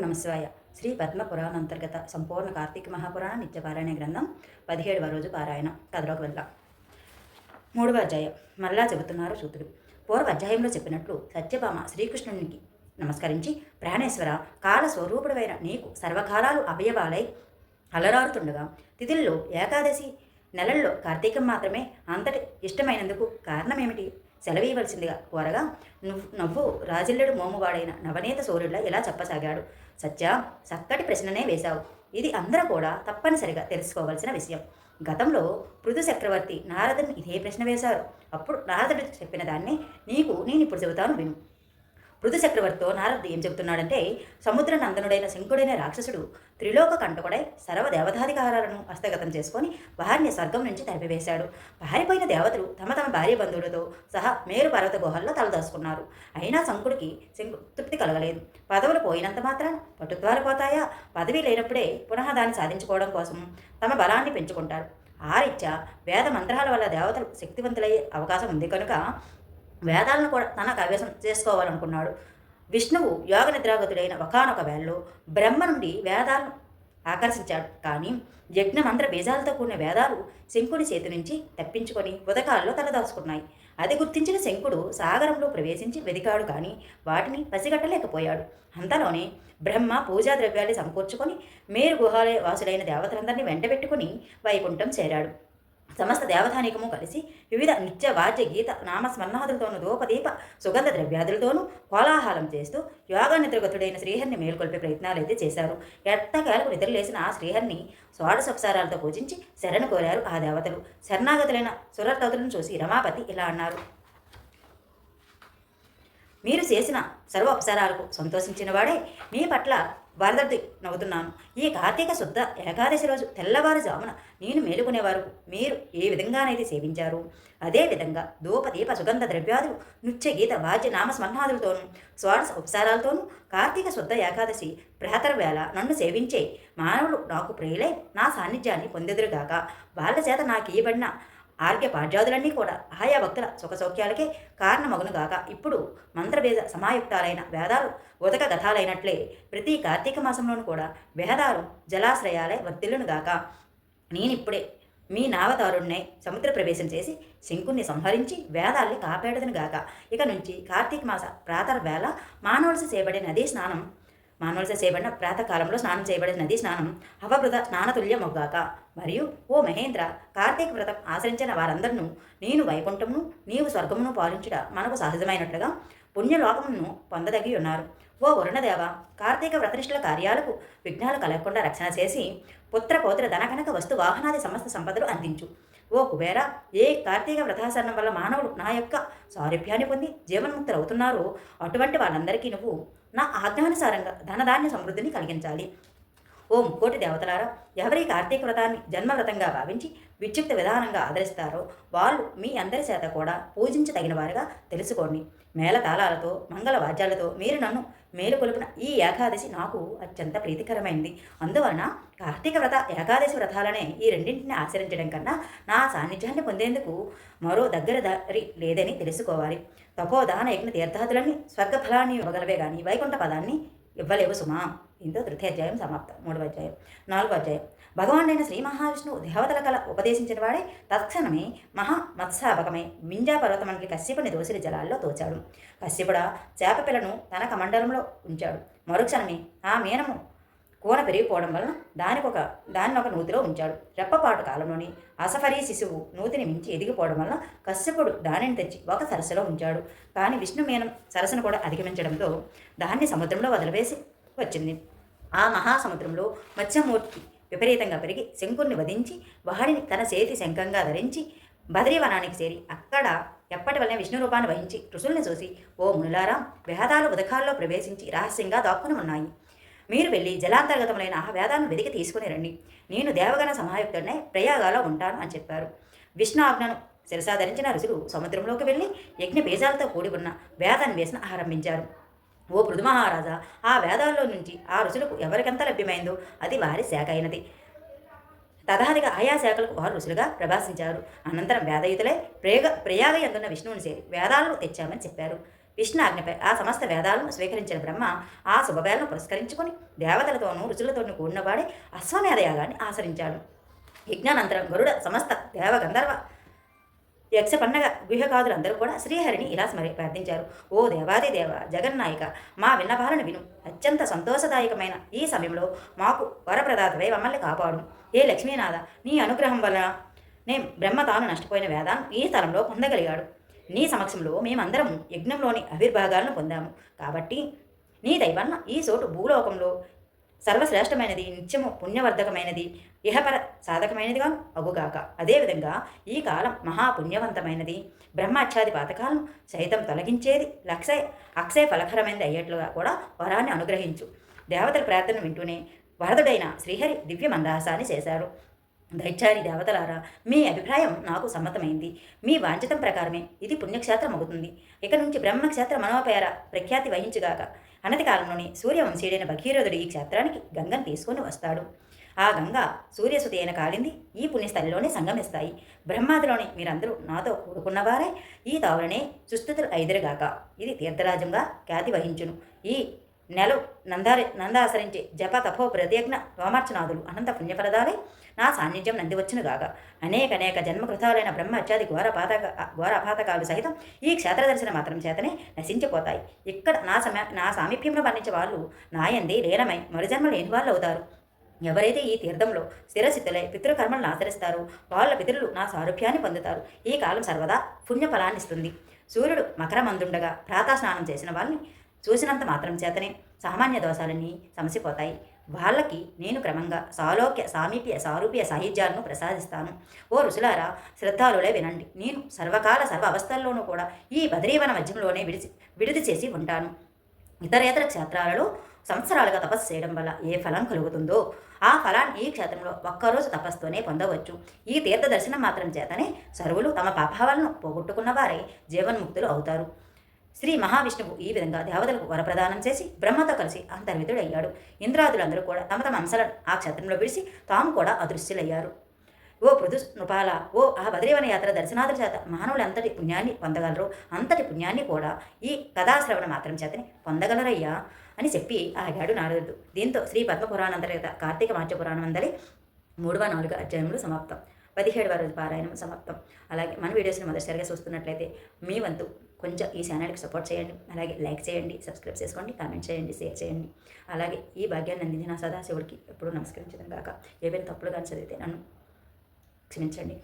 నమశివాయ శ్రీ పద్మ పురాణ అంతర్గత సంపూర్ణ కార్తీక మహాపురాణ నిత్యపారాయణ గ్రంథం పదిహేడవ రోజు పారాయణ. కథలోకి వెళ్దాం. మూడవ అధ్యాయం. మరలా చెబుతున్నారు సూతుడు. పూర్వ అధ్యాయంలో చెప్పినట్లు సత్యభామ శ్రీకృష్ణునికి నమస్కరించి ప్రాణేశ్వర కాల స్వరూపుడమైన నీకు సర్వకాలాలు అవయవాలై అలరారుతుండగా తిథుల్లో ఏకాదశి నెలల్లో కార్తీకం మాత్రమే అంతటి ఇష్టమైనందుకు కారణమేమిటి? సెలవీయవలసిందిగా కోరగా నువ్వు నవ్వు రాజిల్లెడు మోమువాడైన నవనీత సూర్యుడిలా ఇలా చెప్పసాగాడు? సత్య చక్కటి ప్రశ్ననే వేశావు. ఇది అందరూ కూడా తప్పనిసరిగా తెలుసుకోవలసిన విషయం. గతంలో పృథు చక్రవర్తి నారదుని ఇదే ప్రశ్న వేశారు. అప్పుడు నారదుడు చెప్పిన దాన్ని నీకు నేను ఇప్పుడు చెబుతాను విను. పృథు చక్రవర్తితో నారదుడు ఏం చెబుతున్నాడంటే సముద్ర నందనుడైన శంకుడైన రాక్షసుడు త్రిలోక కంటకుడై సర్వ దేవతాధికారాలను హస్తగతం చేసుకొని వారిని స్వర్గం నుంచి తరిపివేశాడు. పారిపోయిన దేవతలు తమ తమ భార్య బంధువులతో సహా మేరు పర్వత గుహల్లో తలదాచుకున్నారు. అయినా శంకుడికి శంకు తృప్తి కలగలేదు. పదవులు పోయినంత మాత్రం పట్టుద్వాలు పోతాయా? పదవి లేనప్పుడే పునః దాన్ని సాధించుకోవడం కోసం తమ బలాన్ని పెంచుకుంటారు. ఆ వేద మంత్రాల వల్ల దేవతలు శక్తివంతులయ్యే అవకాశం ఉంది కనుక వేదాలను కూడా తన కైవసం చేసుకోవాలనుకున్నాడు. విష్ణువు యోగ నిద్రాగతుడైన ఒకనొక వేళలో బ్రహ్మ నుండి వేదాలను ఆకర్షించాడు. కానీ యజ్ఞమంత్ర బీజాలతో కూడిన వేదాలు శంకుడి చేతి నుంచి తప్పించుకొని ఉదకాల్లో తలదాచుకున్నాయి. అది గుర్తించిన శంకుడు సాగరంలో ప్రవేశించి వెదికాడు కానీ వాటిని పసిగట్టలేకపోయాడు. అంతలోనే బ్రహ్మ పూజా ద్రవ్యాలు సమకూర్చుకొని మేరు గుహాలయ వాసులైన దేవతలందరినీ వెంటబెట్టుకుని వైకుంఠం చేరాడు. సమస్త దేవతానికము కలిసి వివిధ నృత్య వాద్య గీత నామస్మరణాదులతోనూ ధూపదీప సుగంధ ద్రవ్యాదులతోనూ కోలాహలం చేస్తూ యోగా నిద్రగతుడైన శ్రీహరిని మేల్కొల్పే ప్రయత్నాలు అయితే చేశారు. ఎట్టకేలకు నిద్రలేసిన ఆ శ్రీహరిని షోడశోపసారాలతో పూజించి శరణు కోరారు ఆ దేవతలు. శరణాగతులైన సురతతులను చూసి రమాపతి ఇలా అన్నారు. మీరు చేసిన సర్వోపసారాలకు సంతోషించిన వాడే మీ పట్ల వరదడి నవ్వుతున్నాను. ఈ కార్తీక శుద్ధ ఏకాదశి రోజు తెల్లవారుజామున నేను మేలుకునేవారు మీరు ఏ విధంగానైతే సేవించారు? అదేవిధంగా ధూప దీప సుగంధ ద్రవ్యాదులు నృత్య గీత వాద్య నామస్మరణాదులతోనూ స్వారస ఉపసారాలతోనూ కార్తీక శుద్ధ ఏకాదశి ప్రాతర వేళ నన్ను సేవించే మానవులు నాకు ప్రియులై నా సాన్నిధ్యాన్ని పొందెదురుగాక. వాళ్ళ చేత నాకు ఇవ్వబడిన ఆర్గ్య పాఠ్యాదులన్నీ కూడా ఆయా భక్తుల సుఖ సౌఖ్యాలకే కారణమగునుగాక ఇప్పుడు మంత్రభేద సమాయుక్తాలైన వేదాలు ఉదక గథాలైనట్లే ప్రతి కార్తీక మాసంలోనూ కూడా వేదాలు జలాశ్రయాలే వర్తిల్లునుగాక నేనిప్పుడే మీ నావతారుణ్ణే సముద్ర ప్రవేశం చేసి శంకుణ్ణి సంహరించి వేదాల్ని కాపాడదును గాక. ఇక నుంచి కార్తీక మాస ప్రాతర్వేళ మానవలసి చేయబడే నదీ స్నానం మానవలసి చేయబడిన ప్రాతకాలంలో స్నానం చేయబడిన నదీ స్నానం. అవబృత స్నానతుల్యమొగ్గాక మరియు ఓ మహేంద్ర కార్తీక వ్రతం ఆచరించిన వారందరినూ నేను వైకుంఠమును నీవు స్వర్గమును పాలించుట మనకు సహజమైనట్లుగా పుణ్యలోకమును పొందదగి ఉన్నారు ఓ వరుణదేవ కార్తీక వ్రతనిష్ఠుల కార్యాలకు విఘ్నాలు కలగకుండా రక్షణ చేసి పుత్ర పౌత్ర ధనకనక వస్తు వాహనాది సమస్త సంపదలు అందించు. ఓ కుబేర ఏ కార్తీక వ్రతాసరణం వల్ల మానవుడు నా యొక్క సారూప్యాన్ని పొంది జీవన్ముక్తులు అవుతున్నారో అటువంటి వాళ్ళందరికీ నువ్వు నా ఆజ్ఞానుసారంగా ధనధాన్య సమృద్ధిని కలిగించాలి. ఓ ముక్కోటి దేవతలారా ఎవరి కార్తీక వ్రతాన్ని జన్మవ్రతంగా భావించి విద్యుక్త విధానంగా ఆదరిస్తారో వాళ్ళు మీ అందరి చేత కూడా పూజించదగిన వారుగా తెలుసుకోండి. మేళతాళాలతో మంగళ వాద్యాలతో మీరు నన్ను మేలుకొలుపున ఈ ఏకాదశి నాకు అత్యంత ప్రీతికరమైంది. అందువలన కార్తీక వ్రత ఏకాదశి వ్రతాలనే ఈ రెండింటిని ఆచరించడం కన్నా నా సాన్నిధ్యాన్ని పొందేందుకు మరో దగ్గర దారి లేదని తెలుసుకోవాలి. తపోదాన యజ్ఞ తీర్థాదులన్నీ స్వర్గఫలాన్ని ఇవ్వగలవే కానీ వైకుంఠ పదాన్ని ఇవ్వలేవు సుమా. ఇంతో తృతీయాధ్యాయం సమాప్తం. మూడవ అధ్యాయం నాలుగో అధ్యాయం భగవానుడైన శ్రీ మహావిష్ణువు దేవతల కళ ఉపదేశించిన వాడే తత్క్షణమే మహా మత్స్యాపకమై మింజా పర్వతమండలి కశ్యపుని దోసిరి జలాల్లో తోచాడు. కశ్యపుడ చేప పిల్లను తన కమండలంలో ఉంచాడు. మరుక్షణమే ఆ మీనము కూన పెరిగిపోవడం వలన దానికొక దాన్ని ఒక నూతిలో ఉంచాడు. రెప్పపాటు కాలంలోని అసఫరీ శిశువు నూతిని మించి ఎదిగిపోవడం వలన కశ్యపుడు దానిని తెచ్చి ఒక సరస్సులో ఉంచాడు. కానీ విష్ణు మీనం సరస్సును కూడా అధిగమించడంతో దాన్ని సముద్రంలో వదిలివేసి వచ్చింది. ఆ మహాసముద్రంలో మత్స్యమూర్తి విపరీతంగా పెరిగి శంకుణ్ణి వధించి వాడిని తన చేతి శంఖంగా ధరించి బదరీవనానికి చేరి అక్కడ ఎప్పటి వలన విష్ణు రూపాన్ని వహించి ఋషుల్ని చూసి ఓ మునులారాం వేదాలు ఉదకాల్లో ప్రవేశించి రహస్యంగా దాక్కుని ఉన్నాయి మీరు వెళ్ళి జలాంతర్గతములైన ఆ వేదాలను వెతికి తీసుకుని రండి. నేను దేవగణ సమాయుక్తుడనే ప్రయాగాలో ఉంటాను అని చెప్పారు. విష్ణు ఆజ్ఞను శిరసా ధరించిన ఋషులు సముద్రంలోకి వెళ్ళి యజ్ఞ బీజాలతో కూడి ఉన్న వేదాన్ని వేసిన ఆరంభించారు. ఓ పృథుమహారాజా ఆ వేదాల్లో నుంచి ఆ ఋషులకు ఎవరికెంత లభ్యమైందో అది వారి శాఖ అయినది. తదాదిగా ఆయా శాఖలకు వారు ఋషులుగా ప్రభాసించారు అనంతరం వేదయుతులే ప్రేగ ప్రయాగ ఎందున్న విష్ణువుని చేరి వేదాలను తెచ్చామని చెప్పారు. విష్ణు ఆజ్ఞపై ఆ సమస్త వేదాలను స్వీకరించిన బ్రహ్మ ఆ శుభవేళను పురస్కరించుకొని దేవతలతోనూ రుచులతోనూ కూడినవాడే అశ్వమేధ యాగాన్ని ఆచరించాడు. యజ్ఞానంతరం గరుడ సమస్త దేవ గంధర్వ యక్ష పండగ కూడా శ్రీహరిని ఇలా స్మరి ప్రార్థించారు. ఓ దేవాది దేవ జగన్నాయిక మా విన్నపాలను విను. అత్యంత సంతోషదాయకమైన ఈ సమయంలో మాకు వరప్రదాతవై మమ్మల్ని కాపాడు. ఏ లక్ష్మీనాథ నీ అనుగ్రహం వలన నేను బ్రహ్మ తాను నష్టపోయిన వేదాన్ని ఈ స్థలంలో పొందగలిగాడు. నీ సమక్షంలో మేమందరం యజ్ఞంలోని ఆవిర్భాగాలను పొందాము. కాబట్టి నీ దైవన్న ఈ చోటు భూలోకంలో సర్వశ్రేష్టమైనది నిత్యము పుణ్యవర్ధకమైనది. ఇహపర సాధకమైనదిగా అగుగాక అదేవిధంగా ఈ కాలం మహాపుణ్యవంతమైనది. బ్రహ్మాచ్ఛాది పాతకాలం సైతం తొలగించేది లక్షయ అక్షయ ఫలకరమైనది అయ్యేట్లుగా కూడా వరాన్ని అనుగ్రహించు. దేవతల ప్రార్థన వింటూనే వరదుడైన శ్రీహరి దివ్య మందహాసాన్ని చేశారు. దైత్యాని దేవతలారా మీ అభిప్రాయం నాకు సమ్మతమైంది. మీ వాంఛితం ప్రకారమే ఇది పుణ్యక్షేత్రం అవుతుంది. ఇక నుంచి బ్రహ్మక్షేత్ర మనోపేర ప్రఖ్యాతి వహించుగాక. అనతి కాలంలోని సూర్యవంశీయుడైన భగీరథుడు ఈ క్షేత్రానికి గంగను తీసుకొని వస్తాడు. ఆ గంగ సూర్యసుతి అయిన కాలింది. ఈ పుణ్యస్థలిలోనే సంగమిస్తాయి. బ్రహ్మాదిలోని మీరందరూ నాతో కూడుకున్నవారే. ఈ తావులనే సుస్థితులు ఐదురుగాక. ఇది తీర్థరాజ్యంగా ఖ్యాతి వహించును. ఈ నెల నందారి నందాసరించే జప తపో ప్రత్యజ్ఞ రోమార్చనాథులు అనంత పుణ్యఫలదాలే. నా సాన్నిధ్యం నంది వచ్చిన గాక అనేక అనేక జన్మకృతాలైన బ్రహ్మత్యాది ఘోర పాతక ఘోర అపాతకాలు సహితం ఈ క్షేత్ర దర్శనం మాత్రం చేతనే నశించిపోతాయి. ఇక్కడ నా సమయ నా సామీప్యంలో వర్ణించే వాళ్ళు నాయంది లీనమై మరుజన్మ లేని వాళ్ళు అవుతారు ఎవరైతే ఈ తీర్థంలో స్థిరస్థితులై పితృకర్మలను ఆచరిస్తారో వాళ్ళ పితరులు నా సారూప్యాన్ని పొందుతారు. ఈ కాలం సర్వదా పుణ్యఫలాన్ని ఇస్తుంది సూర్యుడు మకరమందుండగా ప్రాతస్నానం చేసిన వాళ్ళని చూసినంత మాత్రం చేతనే సామాన్య దోషాలన్నీ సమసిపోతాయి. వాళ్ళకి నేను క్రమంగా సాలోక్య సామీప్య సారూప్య సాహిత్యాలను ప్రసాదిస్తాను. ఓ ఋషులారా శ్రద్ధాలులే వినండి. నేను సర్వకాల సర్వ అవస్థల్లోనూ కూడా ఈ బదరీవన మధ్యంలోనే విడిచి విడిది చేసి ఉంటాను. ఇతరేతర క్షేత్రాలలో సంవత్సరాలుగా తపస్సు చేయడం వల్ల ఏ ఫలం కలుగుతుందో ఆ ఫలాన్ని ఈ క్షేత్రంలో ఒక్కరోజు తపస్సుతోనే పొందవచ్చు. ఈ తీర్థ దర్శనం మాత్రం చేతనే సర్వులు తమ పాపాలను పోగొట్టుకున్న వారే జీవన్ముక్తులు అవుతారు. శ్రీ మహావిష్ణువు ఈ విధంగా దేవతలకు వరప్రదానం చేసి బ్రహ్మతో కలిసి అంతర్వితుడయ్యాడు ఇంద్రాదులందరూ కూడా తమ తమ అంశాలను ఆ క్షేత్రంలో విడిచి తాము కూడా అదృశ్యులయ్యారు. ఓ పృథు నృపాల ఓ ఆ బద్రీవన యాత్ర దర్శనాదుల చేత మానవులంతటి పుణ్యాన్ని పొందగలరు. అంతటి పుణ్యాన్ని కూడా ఈ కథాశ్రవణ మాత్రం చేతని పొందగలరయ్యా. అని చెప్పి ఆగాడు నారదుడు. దీంతో శ్రీ పద్మపురాణంతర్గత కార్తీక మాచ పురాణం అందరి మూడవ నాలుగు అధ్యాయములు సమాప్తం. పదిహేడవ రోజు పారాయణం సమాప్తం. అలాగే మన వీడియోస్ని మొదటిసారిగా చూస్తున్నట్లయితే మీ వంతు కొంచెం ఈ ఛానల్కి సపోర్ట్ చేయండి. అలాగే లైక్ చేయండి సబ్స్క్రైబ్ చేసుకోండి కామెంట్ చేయండి షేర్ చేయండి. అలాగే ఈ భాగ్యాన్ని అందించిన సదాశివుడికి ఎప్పుడూ నమస్కరించడం కాక ఏవైనా తప్పులు కానీ చదివితే నన్ను క్షమించండి.